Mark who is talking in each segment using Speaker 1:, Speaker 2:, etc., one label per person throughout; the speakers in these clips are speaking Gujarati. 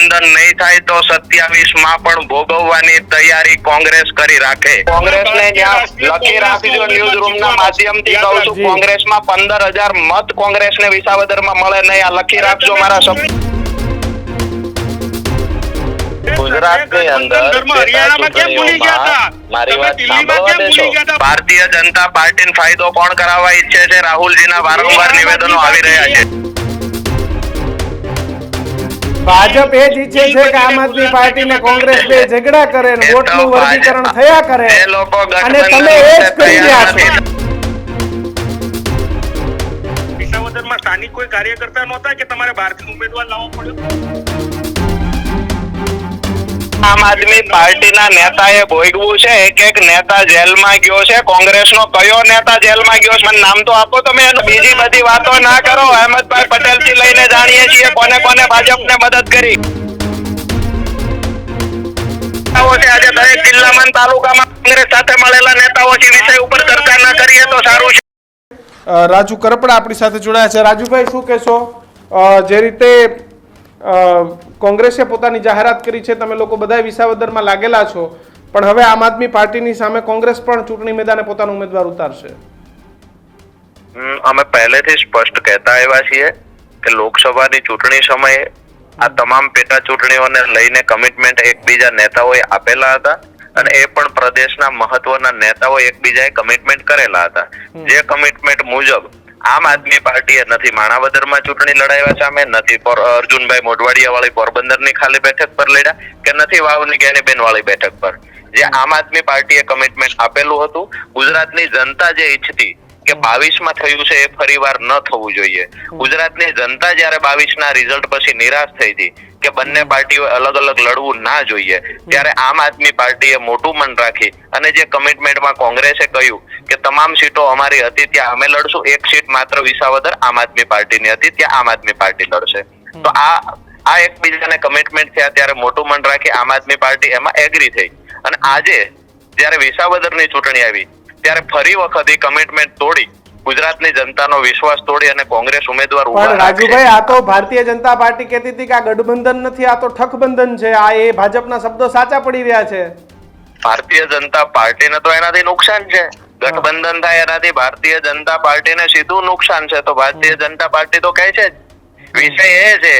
Speaker 1: ગઠબંધન નહીં થાય તો સત્યાવીસમાં પણ ભોગવવાની તૈયારી કોંગ્રેસ કરી રાખે. કોંગ્રેસ ને લખી રાખજો ન્યૂઝ રૂમ ના માધ્યમથી કહું છું કોંગ્રેસમાં પંદર હજાર મત કોંગ્રેસને વિસાવદરમાં મળે નહીં. આ લખી રાખજો મારા શબ્દ. ગુજરાતની અંદર
Speaker 2: હરિયાણામાં કેમ ભૂલી ગયા હતા?
Speaker 1: મારી વાત સાંભળવા દેશો? ભારતીય જનતા પાર્ટી ફાયદો કોણ કરાવવા ઈચ્છે છે? રાહુલજીના વારંવાર નિવેદનો આવી રહ્યા છે.
Speaker 3: ભાજપ એ જ ઈચ્છે છે કે આમ આદમી પાર્ટી ને કોંગ્રેસ બે ઝઘડા કરે ને વોટનું વર્ગીકરણ થયા કરે. અને તમે એ જ કરી રહ્યા છો.
Speaker 2: વિસાવદરમાં સ્થાનિક કોઈ કાર્યકર્તા નહોતા કે તમારે બહારથી ઉમેદવાર લાવવો પડ્યો?
Speaker 1: આમ આદમી પાર્ટીના નેતાએ ભોગવું છે એક એક નેતા જેલમાં ગયો છે, કોંગ્રેસનો કયો નેતા જેલમાં ગયો છે, મને નામ તો આપો તમે બીજી બધી વાતો ના કરો. અહેમદભાઈ પટેલથી લઈને જાણીએ છીએ કોને કોને ભાજપને મદદ કરી. આજે દરેક જિલ્લામાં તાલુકામાં કોંગ્રેસ સાથે મળેલા નેતાઓ છે, વિષય ઉપર ચર્ચા ના કરીએ તો સારું છે.
Speaker 3: રાજુ કરપડા આપણી સાથે જોડાયા છે. રાજુભાઈ, શું કહેશો? જે રીતે કોંગ્રેસે પોતાની જાહેરાત કરી છે તમે લોકો બધા વિસાવદરમાં લાગેલા છો પણ હવે આમ આદમી પાર્ટીની સામે કોંગ્રેસ પણ ચૂંટણી મેદાને પોતાનો ઉમેદવાર ઉતારશે.
Speaker 1: અમે પહેલેથી સ્પષ્ટ કહેતા આવ્યા છીએ કે લોકસભાની ચૂંટણી સમયે આ તમામ પેટા ચૂંટણીઓને લઈને કમિટમેન્ટ એકબીજા નેતાઓએ આપેલા હતા અને એ પણ પ્રદેશના મહત્વના નેતાઓ એકબીજાએ કમિટમેન્ટ કરેલા હતા. જે કમિટમેન્ટ મુજબ આમ આદમી પાર્ટીએ નથી. માણાવદરમાં ચૂંટણી લડાવ્યા સામે નથી. અર્જુનભાઈ મોઢવાડિયા વાળી પોરબંદરની ખાલી બેઠક પર લડ્યા કે નથી વાવની જ્ઞાનીબેન વાળી બેઠક પર? જે આમ આદમી પાર્ટીએ કમિટમેન્ટ આપેલું હતું. ગુજરાતની જનતા જે ઈચ્છતી કે બાવીસમાં થયું છે એ ફરીવાર ન થવું જોઈએ. ગુજરાતની જનતા જ્યારે બાવીસ ના રિઝલ્ટ પછી નિરાશ થઈ હતી કે બંને પાર્ટીઓ અલગ અલગ લડવું ના જોઈએ, ત્યારે આમ આદમી પાર્ટીએ મોટું મન રાખી અને જે કમિટમેન્ટમાં કોંગ્રેસે કહ્યું કે તમામ સીટો અમારી હતી ત્યાં અમે લડશું. એક સીટ માત્ર વિસાવદર આમ આદમી પાર્ટીની હતી ત્યાં આમ આદમી પાર્ટી લડશે. તો આ આ એકબીજાને કમિટમેન્ટ થયા ત્યારે મોટું મન રાખી આમ આદમી પાર્ટી એમાં એગ્રી થઈ. અને આજે જ્યારે વિસાવદરની ચૂંટણી આવી ત્યારે ફરી વખત એ કમિટમેન્ટ તોડી ગુજરાતની જનતાનો વિશ્વાસ તોડી અને કોંગ્રેસ ઉમેદવાર
Speaker 3: પણ રાજુભાઈ આ તો ભારતીય જનતા પાર્ટી કહેતી હતી કે આ ગઠબંધન નથી આ તો ઠકબંધન છે. આ એ ભાજપના શબ્દો સાચા પડી રહ્યા છે.
Speaker 1: ભારતીય જનતા પાર્ટીને તો એનાથી નુકસાન છે. ગઠબંધન થાય એનાથી ભારતીય જનતા પાર્ટીને સીધું નુકસાન છે. તો ભારતીય જનતા પાર્ટી તો કહે છે. વિષય એ છે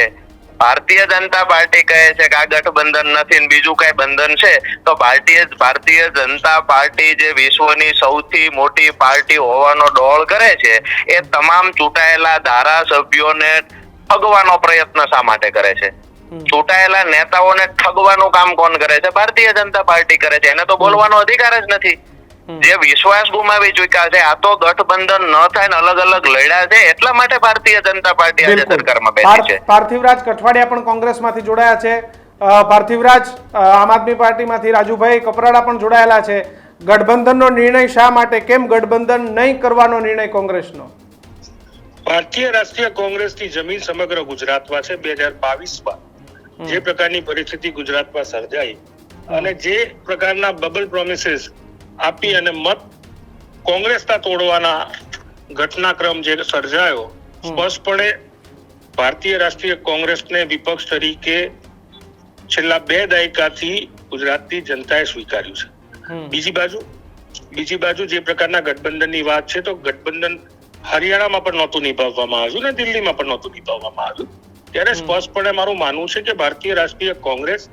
Speaker 1: ભારતીય જનતા પાર્ટી કહે છે કે આ ગઠબંધન નથી બીજું કઈ બંધન છે. તો ભારતીય ભારતીય જનતા પાર્ટી જે વિશ્વની સૌથી મોટી પાર્ટી હોવાનો ડોળ કરે છે એ તમામ ચૂંટાયેલા ધારાસભ્યોને ઠગવાનો પ્રયત્ન શા માટે કરે છે? ચૂંટાયેલા નેતાઓને ઠગવાનું કામ કોણ કરે છે? ભારતીય જનતા પાર્ટી કરે છે. એને તો બોલવાનો અધિકાર જ નથી. જે વિશ્વાસ ગુમાવી ચુક્યા છે આ તો ગઠબંધન ન થાય ને અલગ અલગ લડ્યા છે એટલા માટે ભારતીય જનતા પાર્ટી આજે સરકારમાં બેઠી છે.
Speaker 3: પાર્થિવરાજ કઠવાડિયા પણ કોંગ્રેસમાંથી જોડાયા છે. પાર્થિવરાજ આમ આદમી પાર્ટીમાંથી રાજુભાઈ કપરાડા પણ જોડાયેલા છે. ગઠબંધનનો નિર્ણય શા માટે કેમ ગઠબંધન નહીં કરવાનો નિર્ણય કોંગ્રેસનો?
Speaker 2: ભારતીય રાષ્ટ્રીય કોંગ્રેસની જમીન સમગ્ર ગુજરાતમાં છે બે હજાર બાવીસમાં. જે પ્રકારની પરિસ્થિતિ ગુજરાતમાં સર્જાઈ અને જે પ્રકારના બબલ પ્રોમિસીસ આપી અને મત કોંગ્રેસના તોડવાના ઘટનાક્રમ જે સર્જાયો સ્પષ્ટપણે ભારતીય રાષ્ટ્રીય કોંગ્રેસને વિપક્ષ તરીકે છેલ્લા બે દાયકાથી ગુજરાતની જનતાએ સ્વીકાર્યું છે. બીજી બાજુ બીજી બાજુ જે પ્રકારના ગઠબંધનની વાત છે તો ગઠબંધન હરિયાણામાં પણ નહોતું નિભાવવામાં આવ્યું ને દિલ્હીમાં પણ નહોતું નિભાવવામાં આવ્યું. ત્યારે સ્પષ્ટપણે મારું માનવું છે કે ભારતીય રાષ્ટ્રીય કોંગ્રેસ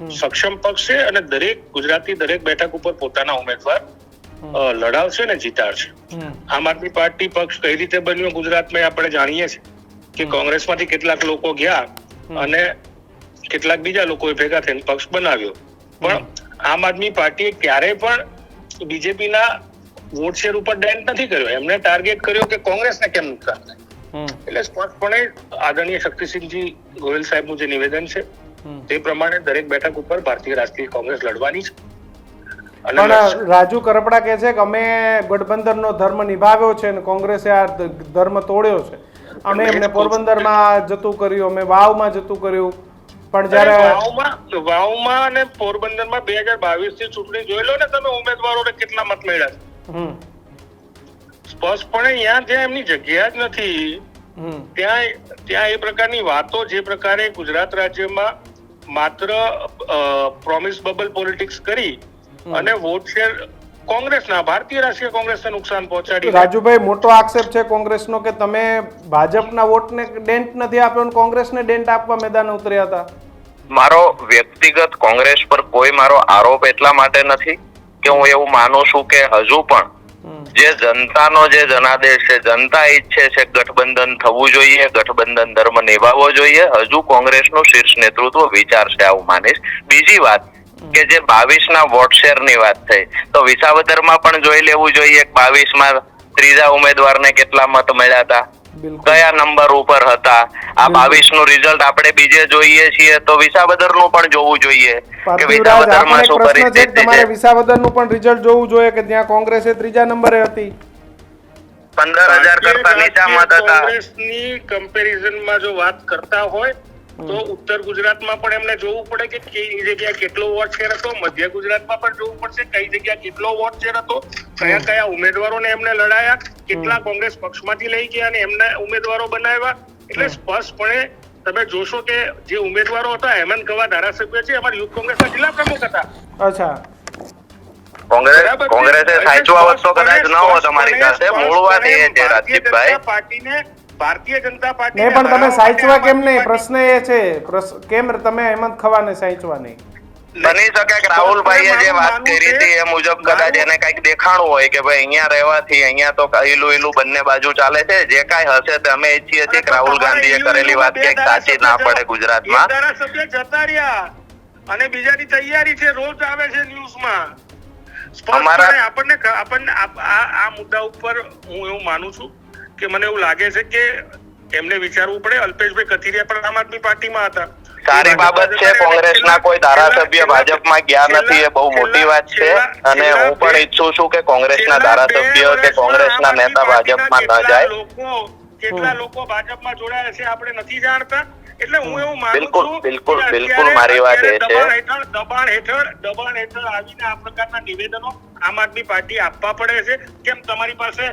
Speaker 2: સક્ષમ પક્ષ છે અને દરેક ગુજરાતી દરેક બેઠક ઉપર પોતાના ઉમેદવાર લડાવશે ને જીતાડશે. આમ આદમી પાર્ટી પક્ષ કઈ રીતે બન્યો ગુજરાતમાં આપણે જાણીએ છીએ કે કોંગ્રેસમાંથી કેટલાક લોકો ગયા અને કેટલાક બીજા લોકોએ ભેગા થઈને પક્ષ બનાવ્યો. પણ આમ આદમી પાર્ટીએ ક્યારેય પણ બીજેપીના વોટ શેર ઉપર ડેન્ટ નથી કર્યો. એમને ટાર્ગેટ કર્યો કે કોંગ્રેસને કેમ નુકસાન થાય? એટલે સ્પષ્ટપણે આદરણીય શક્તિસિંહજી ગોયલ સાહેબનું જે નિવેદન છે તે પ્રમાણે દરેક બેઠક ઉપર ભારતીય રાષ્ટ્રીય કોંગ્રેસ લડવાની છે.
Speaker 3: પણ. રાજુ કરપડા કહે છે કે અમે ગઠબંધનનો ધર્મ નિભાવ્યો છે અને કોંગ્રેસે આ ધર્મ તોડ્યો છે. અમે એમને પોરબંદરમાં જતું કર્યું અમે વાવમાં જતું કર્યું. પણ જ્યારે
Speaker 2: વાવમાં વાવમાં અને પોરબંદરમાં બે હજાર બાવીસની ચૂંટણી જોઈ લો ને તમે ઉમેદવારોને કેટલા મત મળ્યા છે. સ્પષ્ટપણે ત્યાં જ્યાં એમની જગ્યા જ નથી ત્યાં ત્યાં એ પ્રકારની વાતો જે પ્રકારે ગુજરાત રાજ્યમાં માત્ર પ્રોમિસ બબલ પોલિટિક્સ કરી અને વોટ શેર કોંગ્રેસના ભારતીય રાષ્ટ્રીય કોંગ્રેસને નુકસાન પહોંચાડી
Speaker 3: રાજુભાઈ મોટો આક્ષેપ છે કોંગ્રેસનો કે તમે ભાજપના વોટને ડેન્ટ નથી આપ્યો અને કોંગ્રેસને ડેન્ટ આપવા મેદાન ઉતર્યા હતા
Speaker 1: મારો વ્યક્તિગત કોંગ્રેસ પર કોઈ મારો આરોપ એટલા માટે નથી કે હું એવું માનું છું કે હજુ પણ. જે જનતાનો જે જનાદેશ છે, જનતા ઈચ્છે છે ગઠબંધન થવું જોઈએ, ગઠબંધન ધર્મ નિભાવવો જોઈએ. હજુ કોંગ્રેસનું શીર્ષ નેતૃત્વ વિચારશે આવું માનીશ. બીજી વાત કે જે બાવીસ ના વોટ શેરની વાત થઈ, તો વિસાવદરમાં પણ જોઈ લેવું જોઈએ બાવીસમાં ત્રીજા ઉમેદવારને કેટલા મત મળ્યા હતા. કયા નંબર ઉપર હતા? આ બાવીસનું રિઝલ્ટ આપણે બીજે જોઈએ છીએ તો વિસાવદરનું પણ જોવું જોઈએ કે વિસાવદરમાં શું
Speaker 3: પરિસ્થિતિ છે તમારે વિસાવદરનું પણ રિઝલ્ટ જોવું જોઈએ કે જ્યાં કોંગ્રેસે ત્રીજા નંબરે હતી?
Speaker 1: પંદર હજાર કરતા નીચા મત હતા.
Speaker 2: કોંગ્રેસની કમ્પેરિઝનમાં જો વાત કરતા હોય તો ઉત્તર ગુજરાતમાં પણ એમને જોવું પડે કે કઈ જગ્યા કેટલો વોટ શેર હતો મધ્ય ગુજરાતમાં પણ જોવું પડશે કઈ જગ્યા કેટલો વોટ શેર હતો કયા કયા ઉમેદવારોને એમને લડાયા કેટલા કોંગ્રેસ પક્ષમાંથી લઈ ગયા અને એમના ઉમેદવારો બનાવ્યા? એટલે સ્પષ્ટપણે તમે જોશો કે જે ઉમેદવારો હતા હેમંત ગવા ધારાસભ્ય છે અમારા યુથ કોંગ્રેસના જિલ્લા પ્રમુખ હતા.
Speaker 3: અચ્છા.
Speaker 1: કોંગ્રેસ? કોંગ્રેસે
Speaker 2: એટલે
Speaker 1: સાચવા તો કદાચ ન હોત અમારી સાથે મૂળ વાત એ છે
Speaker 2: ભારતીય
Speaker 1: રાજદીપભાઈ
Speaker 2: જનતા પાર્ટીને ભારતીય જનતા પાર્ટી
Speaker 3: પણ તમે સાચવા કેમ નહીં? પ્રશ્ન એ છે. પ્રશ્ન- કેમ તમે હેમંત ખવાને સાચવા નહીં?
Speaker 1: બની શકે કે રાહુલભાઈએ જે વાત કરી હતી એ મુજબ કદાચ એને કંઈક દેખાણું હોય કે ભાઈ અહીંયા રહેવાથી અહીંયા તો ઈલું ઈલું બંને બાજુ ચાલે છે. જે કઈ હશે તે અમે ઈચ્છીએ છીએ કે રાહુલ ગાંધીએ કરેલી વાત ક્યાંક સાચી ના પડે ગુજરાતમાં.
Speaker 2: ધારાસભ્ય જતા રહ્યા અને બીજાની તૈયારી છે રોજ આવે છે ન્યૂઝમાં.
Speaker 1: અમારા-
Speaker 2: આપણને આપણને આ મુદ્દા ઉપર હું એવું માનું છું કે મને એવું લાગે છે કે એમને વિચારવું પડે. અલ્પેશભાઈ કથિરિયા પણ આમ આદમી પાર્ટીમાં હતા.
Speaker 1: સારી બાબત છે કોંગ્રેસના કોઈ ધારાસભ્ય ભાજપમાં ગયા નથી એ બહુ મોટી વાત છે. અને હું પણ ઈચ્છું છું કે કોંગ્રેસના ધારાસભ્ય કે કોંગ્રેસના નેતા ભાજપમાં ન જાય.
Speaker 2: લોકો કેટલા લોકો ભાજપમાં જોડાયા છે આપણે નથી જાણતા. એટલે હું એવું માનું
Speaker 1: બિલકુલ, બિલકુલ, બિલકુલ મારી વાત એ છે.
Speaker 2: દબાણ હેઠળ દબાણ હેઠળ દબાણ હેઠળ આવીને આ પ્રકારના નિવેદનો આમ આદમી પાર્ટી આપવા પડે છે? કેમ તમારી પાસે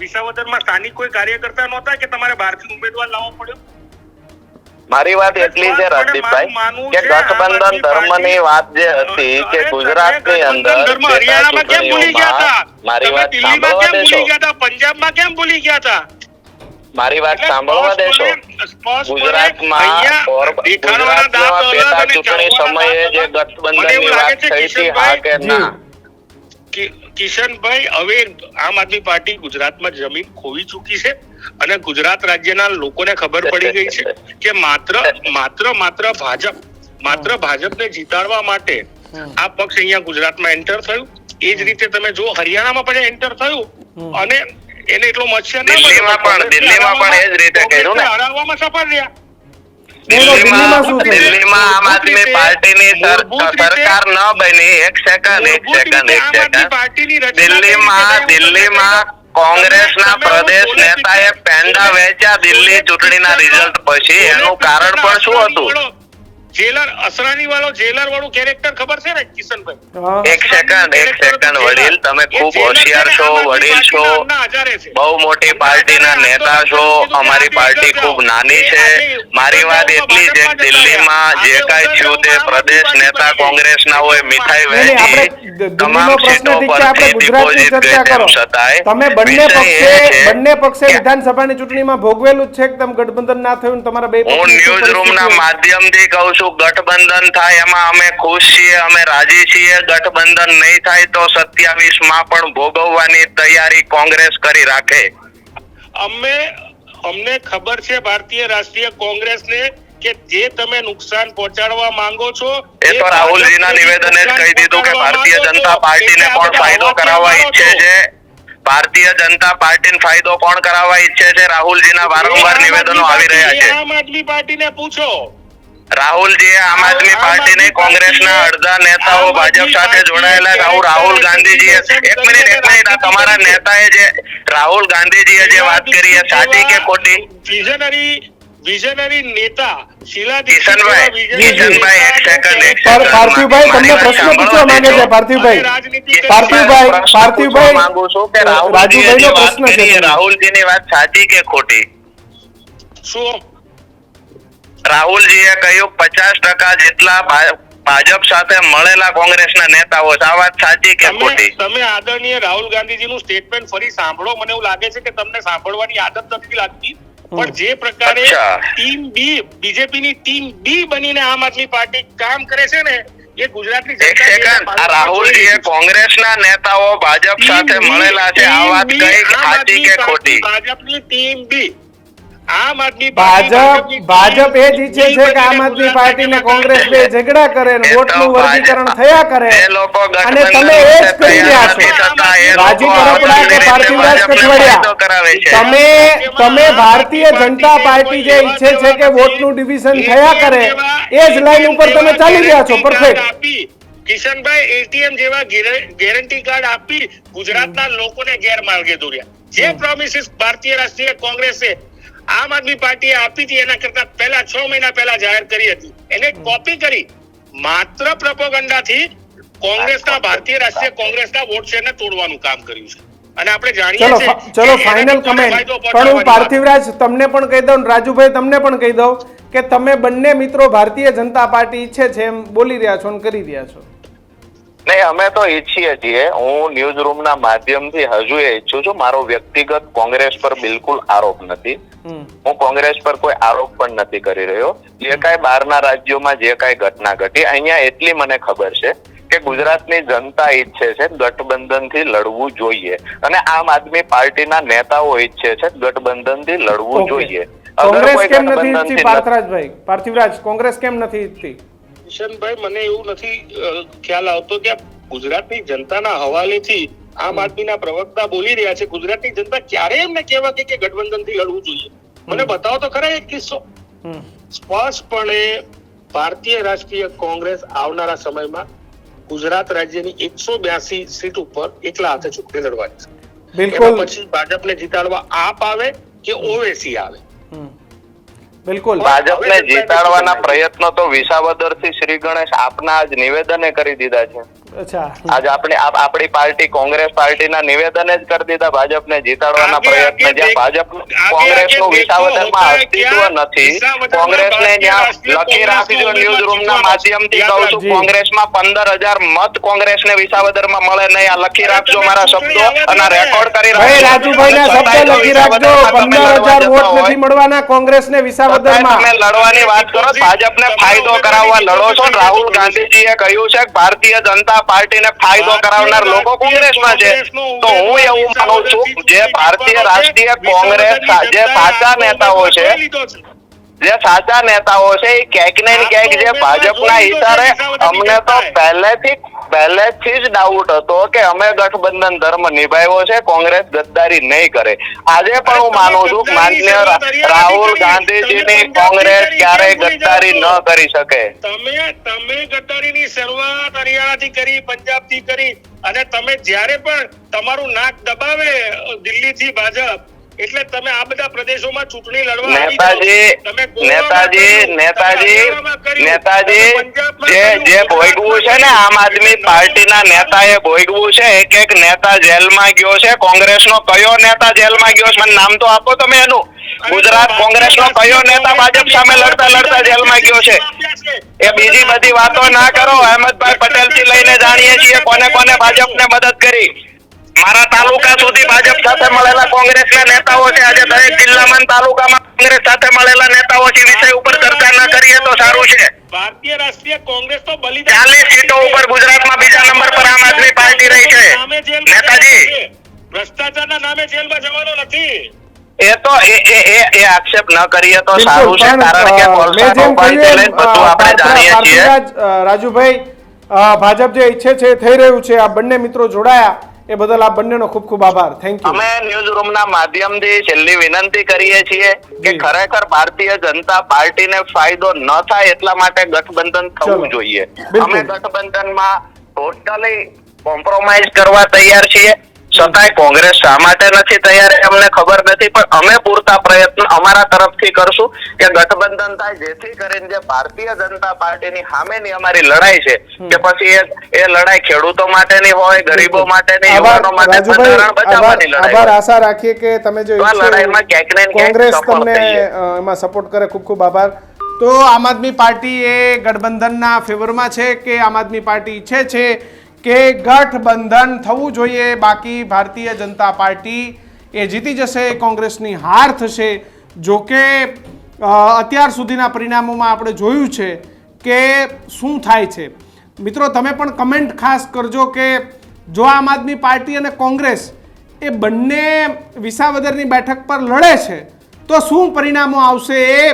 Speaker 2: વિસાવદરમાં સ્થાનિક કોઈ કાર્યકર્તા નહોતા કે તમારે બહારથી ઉમેદવાર લાવવો પડ્યો?
Speaker 1: મારી વાત એટલી છે રાજદીપભાઈ કે ગઠબંધન ધર્મની વાત જે હતી કે ગુજરાતની અંદર
Speaker 2: હરિયાણામાં કેમ ભૂલી ગયા હતા?
Speaker 1: મારી વાત સાંભળવા દેશો.
Speaker 2: પંજાબમાં કેમ ભૂલી ગયા હતા?
Speaker 1: મારી વાત સાંભળવા દેશો. ગુજરાતમાં પેટા ચૂંટણી સમયે જે. ગઠબંધનની વાત થઈ હતી હા કે ના?
Speaker 2: કિશનભાઈ હવે આમ આદમી પાર્ટી ગુજરાતમાં જમીન ખોવી ચૂકી છે અને ગુજરાત રાજ્યના લોકોને ખબર પડી ગઈ છે કે માત્ર માત્ર માત્ર ભાજપ માત્ર ભાજપને જીતાડવા માટે આ પક્ષ અહીંયા ગુજરાતમાં એન્ટર થયું. એ જ રીતે તમે જો હરિયાણામાં પણ એન્ટર થયું અને એને એટલો મત્સ્ય ના
Speaker 1: દિલ્હીમાં પણ- દિલ્હીમાં પણ એ જ રીતે કર્યું ને.
Speaker 2: હરાવવામાં સફળ રહ્યા.
Speaker 3: દિલ્હીમાં શું
Speaker 1: દિલ્હીમાં આમ આદમી પાર્ટીની સરકાર ન બની. એક સેકન્ડ એક સેકન્ડ એક સેકન્ડ. દિલ્હીમાં. દિલ્હીમાં કોંગ્રેસના પ્રદેશ નેતાએ પેંડા વેચ્યા દિલ્હી ચૂંટણીના રિઝલ્ટ પછી. એનું કારણ પણ શું હતું?
Speaker 2: જેલર અસરાની વાળો જેલર વાળું કેરેક્ટર ખબર છે ને કિશનભાઈ?
Speaker 1: એક સેકન્ડ એક સેકન્ડ વડીલ તમે ખૂબ હોશિયાર છો વડીલ છો બહુ મોટી પાર્ટીના નેતા છો અમારી પાર્ટી ખૂબ નાની છે. મારી વાત એટલી છે. દિલ્હીમાં જે કાંઈ થયું તે પ્રદેશ નેતા કોંગ્રેસના હોય મીઠાઈ વહેંચી તમામ સીટો પરથી ડિપોઝિટ ગઈ તેમ છતાંય
Speaker 3: તમે બંને પક્ષે બંને પક્ષે વિધાનસભાની ચૂંટણીમાં ભોગવેલું છે કે તમે ગઠબંધન ના થયું ને તમારા બે
Speaker 1: હું ન્યૂઝ રૂમ ના
Speaker 3: પરિસ્થિતિ હોય?
Speaker 1: માધ્યમથી કહું છું ગઠબંધન થાય એમાં અમે ખુશ છીએ અમે રાજી છીએ. ગઠબંધન નહીં થાય તો સત્યાવીસમાં પણ ભોગવવાની તૈયારી કોંગ્રેસ કરી રાખે.
Speaker 2: અમે અમને ખબર છે ભારતીય રાષ્ટ્રીય કોંગ્રેસને કે જે તમે નુકસાન પહોંચાડવા માંગો છો
Speaker 1: એ તો રાહુલજીના નિવેદને જ કહી દીધું કે ભારતીય જનતા પાર્ટીને પણ ફાયદો કરાવવા ઈચ્છે છે. ભારતીય જનતા પાર્ટીને ફાયદો કોણ કરાવવા ઈચ્છે છે? રાહુલજીના વારંવાર નિવેદનો આવી રહ્યા છે.
Speaker 2: આમ આદમી પાર્ટીને પૂછો.
Speaker 1: રાહુલજી આમ આદમી પાર્ટી ને કોંગ્રેસ ના અડધા નેતાઓ ભાજપ સાથે જોડાયેલા. આવું રાહુલ ગાંધીજી એક મિનિટ એક મિનિટ આ તમારા નેતાએ જે રાહુલ ગાંધીજીએ જે વાત કરી એ સાચી કે ખોટી?
Speaker 2: વિઝનરી વિઝનરી નેતા શીલા
Speaker 1: કિશનભાઈ કિશનભાઈ એક સેકન્ડ એક સેકન્ડ
Speaker 3: પાર્થિવભાઈ તમને પ્રશ્ન પૂછવા માંગે છે પાર્થિવભાઈ. પાર્થિવભાઈ પાર્થિવભાઈ
Speaker 1: માંગુ છું કે રાહુલજીએ
Speaker 3: રાજુભાઈનો પ્રશ્ન છે
Speaker 1: કરી એ વાત સાચી કે ખોટી?
Speaker 2: શું?
Speaker 1: રાહુલજીએ કહ્યું પચાસ ટકા જેટલા ભાજપ સાથે મળેલા કોંગ્રેસના નેતાઓ છે. આ વાત સાચી કે ખોટી?
Speaker 2: તમે આદરણીય રાહુલ ગાંધીજીનું સ્ટેટમેન્ટ ફરી સાંભળો. મને એવું લાગે છે કે તમને સાંભળવાની આદત નથી લાગતી. પણ જે પ્રકારે ટીમ બી બીજેપીની ટીમ બી બનીને આમ આદમી પાર્ટી કામ કરે છે ને એ ગુજરાતની જનતા રાહુલજી.
Speaker 1: કોંગ્રેસના નેતાઓ ભાજપ સાથે મળેલા છે. આ વાત કઈ સાચી કે ખોટી?
Speaker 2: ભાજપની ટીમ બી. આમ આદમી
Speaker 3: ભાજપ ભાજપ એ જ ઈચ્છે છે કે આમ આદમી પાર્ટી ને કોંગ્રેસ બે ઝઘડા કરે ને વોટનું વર્ગીકરણ થયા કરે. અને તમે એ જ કરી રહ્યા છો. રાજી કરપડા કે પાર્થિવરાજ કઠવડિયા તમે તમે ભારતીય જનતા પાર્ટી જે ઈચ્છે છે કે વોટનું ડિવિઝન થયા કરે એ જ લાઈન ઉપર તમે ચાલી રહ્યા છો. પરફેક્ટ
Speaker 2: કિશનભાઈ એટીએમ જેવા ગેરંટી કાર્ડ આપી ગુજરાતના લોકોને ગેરમાર્ગે દોર્યા. જે પ્રોમિસિસ ભારતીય રાષ્ટ્રીય કોંગ્રેસે આમ આદમી પાર્ટીએ આપી હતી એના કરતા પહેલા છ મહિના પહેલા જાહેર કરી હતી. એને કોપી કરી. માત્ર પ્રપોગંડાથી કોંગ્રેસના ભારતીય રાષ્ટ્રીય કોંગ્રેસના વોટ શેરને તોડવાનું કામ કર્યું છે. અને આપણે જાણીએ છીએ
Speaker 3: ચલો ફાઇનલ કમેન્ટ પણ હું પાર્થિવરાજ તમને પણ કહી દઉં રાજુભાઈ તમને પણ કહી દઉં કે તમે બંને મિત્રો ભારતીય જનતા પાર્ટી ઈચ્છે છે એમ બોલી રહ્યા છો અને કરી રહ્યા છો.
Speaker 1: નહીં અમે તો ઈચ્છીએ છીએ. હું ન્યૂઝ રૂમ ના માધ્યમથી હજુ એ ઈચ્છું છું. મારો વ્યક્તિગત કોંગ્રેસ પર બિલકુલ આરોપ નથી. હું કોંગ્રેસ પર કોઈ આરોપ પણ નથી કરી રહ્યો. જે કાંઈ બહારના રાજ્યોમાં જે કાંઈ ઘટના ઘટી અહીંયા એટલી મને ખબર છે કે ગુજરાતની જનતા ઈચ્છે છે ગઠબંધનથી લડવું જોઈએ. અને આમ આદમી પાર્ટીના નેતાઓ ઈચ્છે છે ગઠબંધનથી લડવું જોઈએ.
Speaker 3: કોંગ્રેસ કેમ નથી ઈચ્છતી પાર્થરાજભાઈ? પાર્થિવરાજ કોંગ્રેસ કેમ નથી ઈચ્છતી?
Speaker 2: કિશનભાઈ મને એવું નથી ખ્યાલ આવતો કે ગુજરાતની જનતાના હવાલેથી આમ આદમીના પ્રવક્તા બોલી રહ્યા છે ગુજરાતની જનતા ક્યારે એમને કહેવા કે ગઠબંધનથી લડવું જોઈએ. મને બતાવો તો ખરા એક કિસ્સો. સ્પષ્ટપણે ભારતીય રાષ્ટ્રીય કોંગ્રેસ આવનારા સમયમાં ગુજરાત રાજ્યની એકસો બ્યાસી સીટ ઉપર એકલા હાથે ચૂંટણી લડવાની છે
Speaker 3: બિલકુલ.
Speaker 2: પછી ભાજપને જીતાડવા આપ આવે કે ઓવેસી આવે.
Speaker 3: બિલકુલ.
Speaker 1: ભાજપને જીતાડવાના પ્રયત્નો તો વિસાવદરથી શ્રી ગણેશ આપના આજ નિવેદને કરી દીધા છે. આજ આપણે આપણી પાર્ટી કોંગ્રેસ પાર્ટીના નિવેદન જ કરી દીધા ભાજપને જીતાડવાના પ્રયત્ન. જ્યાં ભાજપ કોંગ્રેસનું વિસાવદરમાં અસ્તિત્વ નથી. કોંગ્રેસને જ્યાં લખી રાખજો ન્યૂઝ રૂમના માધ્યમથી કહું છું કોંગ્રેસમાં પંદર હજાર મત કોંગ્રેસને વિસાવદરમાં મળે નહીં. આ લખી રાખજો મારા શબ્દો અને રેકોર્ડ કરી રાખજો. રાજુભાઈના
Speaker 3: શબ્દ લખી રાખજો. પંદર હજાર
Speaker 1: લડવા
Speaker 3: વોટ નથી મળવાના કોંગ્રેસને વિસાવદરમાં
Speaker 1: તમે લડવાની વાત કરો. ભાજપને ફાયદો કરાવવા લડો છો. રાહુલ ગાંધીજીએ કહ્યું છે ભારતીય જનતા પાર્ટીને ફાયદો કરાવનાર લોકો કોંગ્રેસમાં છે. તો હું એવું માનું છું જે ભારતીય રાષ્ટ્રીય કોંગ્રેસ જે સાચા નેતાઓ છે. જે સાચા નેતાઓ છે એ ક્યાંક ને ક્યાંક જે ભાજપના ઈશારે અમને તો પહેલેથી પહેલેથી જ ડાઉટ હતો કે અમે ગઠબંધન ધર્મ નિભાવ્યો છે કોંગ્રેસ ગદ્દારી નહીં કરે. આજે પણ હું માનું છું માન્ય રાહુલ ગાંધીજીની કોંગ્રેસ ક્યારેય ગદ્દારી ન કરી શકે?
Speaker 2: તમે તમે ગદ્દારીની શરૂઆત હરિયાણાથી કરી પંજાબથી કરી અને તમે જ્યારે પણ તમારું નાક દબાવે દિલ્હીથી ભાજપ એટલે તમે આ બધા પ્રદેશોમાં ચૂંટણી લડવા
Speaker 1: નેતાજી નેતાજી નેતાજી નેતાજી જે જે ભોગવું છે ને આમ આદમી પાર્ટીના નેતાએ ભોગવું છે એક એક નેતા જેલમાં ગયો છે. કોંગ્રેસનો કયો નેતા જેલમાં ગયો છે? મને નામ તો આપો તમે એનું. ગુજરાત કોંગ્રેસનો કયો નેતા ભાજપ સામે લડતા લડતા જેલમાં ગયો છે? એ બીજી બધી વાતો ના કરો. અહેમદભાઈ પટેલથી લઈને જાણીએ છીએ કોને કોને ભાજપને મદદ કરી. મારા તાલુકા સુધી ભાજપ સાથે મળેલા કોંગ્રેસના નેતાઓ છે. આજે દરેક જિલ્લામાં તાલુકામાં કોંગ્રેસ સાથે મળેલા નેતાઓ છે. વિષય ઉપર ચર્ચા ન કરીએ તો સારું છે.
Speaker 2: ભારતીય રાષ્ટ્રીય કોંગ્રેસ તો બલિદાન
Speaker 1: ચાલીસ સીટો ઉપર ગુજરાતમાં બીજા નંબર પર આમ આદમી પાર્ટી રહી છે. નેતાજી.
Speaker 2: ભ્રષ્ટાચારના નામે જેલમાં જવાનો નથી.
Speaker 1: એ તો એ એ એ એ આક્ષેપ ન કરીએ તો સારું છે. કારણ કે
Speaker 3: અ,
Speaker 1: કોલસા
Speaker 3: જેમ
Speaker 1: કૌભાંડથી
Speaker 3: કહ્યું
Speaker 1: બધું આપણે જાણીએ છીએ.
Speaker 3: રાજુભાઈ ભાજપ જે ઈચ્છે છે થઈ રહ્યું છે. આ બંને મિત્રો જોડાયા. એ બદલ આ બંનેનો ખૂબ ખૂબ આભાર. થેન્ક યુ
Speaker 1: અમે ન્યૂઝ રૂમ ના માધ્યમથી છેલ્લી વિનંતી કરીએ છીએ કે ખરેખર ભારતીય જનતા પાર્ટીને ફાયદો ન થાય એટલા માટે ગઠબંધન થવું જોઈએ.
Speaker 3: અમે
Speaker 1: અમે ગઠબંધનમાં ટોટલી કોમ્પ્રોમાઇઝ કરવા તૈયાર છીએ. છતાંય કોંગ્રેસ શા માટે નથી તૈયાર અમને ખબર નથી પણ અમે પૂરતા પ્રયત્ન અમારા તરફથી કરશું કે ગઠબંધન થાય જેથી કરીને જે ભારતીય જનતા પાર્ટીની સામેની અમારી લડાઈ છે કે પછી એ એ લડાઈ ખેડૂતો માટેની હોય ગરીબો માટેની યુવાનો માટે બંધારણ બચાવવાની લડાઈ
Speaker 3: આભાર આશા રાખીએ કે તમે જે
Speaker 1: લડાઈમાં ક્યાંક ને
Speaker 3: કોંગ્રેસ તમને એમાં સપોર્ટ કરે ખૂબ ખૂબ આભાર. તો આમ આદમી પાર્ટી એ ગઠબંધનના ફેવરમાં છે કે આમ આદમી પાર્ટી ઈચ્છે છે? કે ગઠબંધન થવું જોઈએ. બાકી ભારતીય જનતા પાર્ટી એ જીતી જશે, કોંગ્રેસની હાર થશે. જો કે અત્યાર સુધીના પરિણામોમાં આપણે જોયું છે કે શું થાય છે. મિત્રો, તમે પણ કમેન્ટ ખાસ કરજો કે જો આમ આદમી પાર્ટી અને કોંગ્રેસ એ બંને વિસાવદરની બેઠક પર લડે છે, તો શું પરિણામો આવશે એ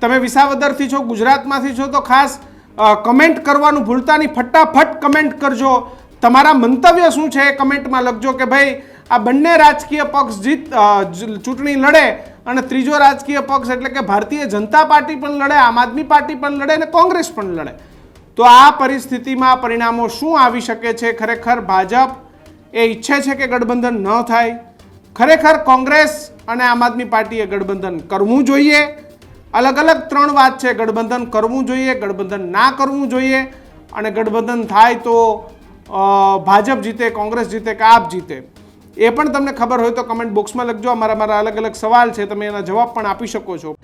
Speaker 3: તમે વિસાવદરથી છો, ગુજરાતમાંથી છો, તો ખાસ કમેન્ટ કરવાનું ભૂલતા નહીં. ફટાફટ કમેન્ટ કરજો. તમારા મંતવ્ય શું છે એ કમેન્ટમાં લખજો કે ભાઈ, આ બંને રાજકીય પક્ષ જીત ચૂંટણી લડે અને ત્રીજો રાજકીય પક્ષ એટલે કે ભારતીય જનતા પાર્ટી પણ લડે, આમ આદમી પાર્ટી પણ લડે અને કોંગ્રેસ પણ લડે. તો આ પરિસ્થિતિમાં પરિણામો શું આવી શકે છે? ખરેખર ભાજપ એ ઈચ્છે છે કે ગઠબંધન ન થાય. ખરેખર કોંગ્રેસ અને આમ આદમી પાર્ટીએ ગઠબંધન કરવું જોઈએ. અલગ અલગ ત્રણ વાત છે. ગઠબંધન કરવું જોઈએ, ગઠબંધન ના કરવું જોઈએ. અને ગઠબંધન થાય તો ભાજપ જીતે, કોંગ્રેસ જીતે કે આપ જીતે. એ પણ તમને ખબર હોય તો કમેન્ટ બોક્સમાં લખજો. અમારા મારા અલગ અલગ સવાલ છે. તમે એના જવાબ પણ આપી શકો છો.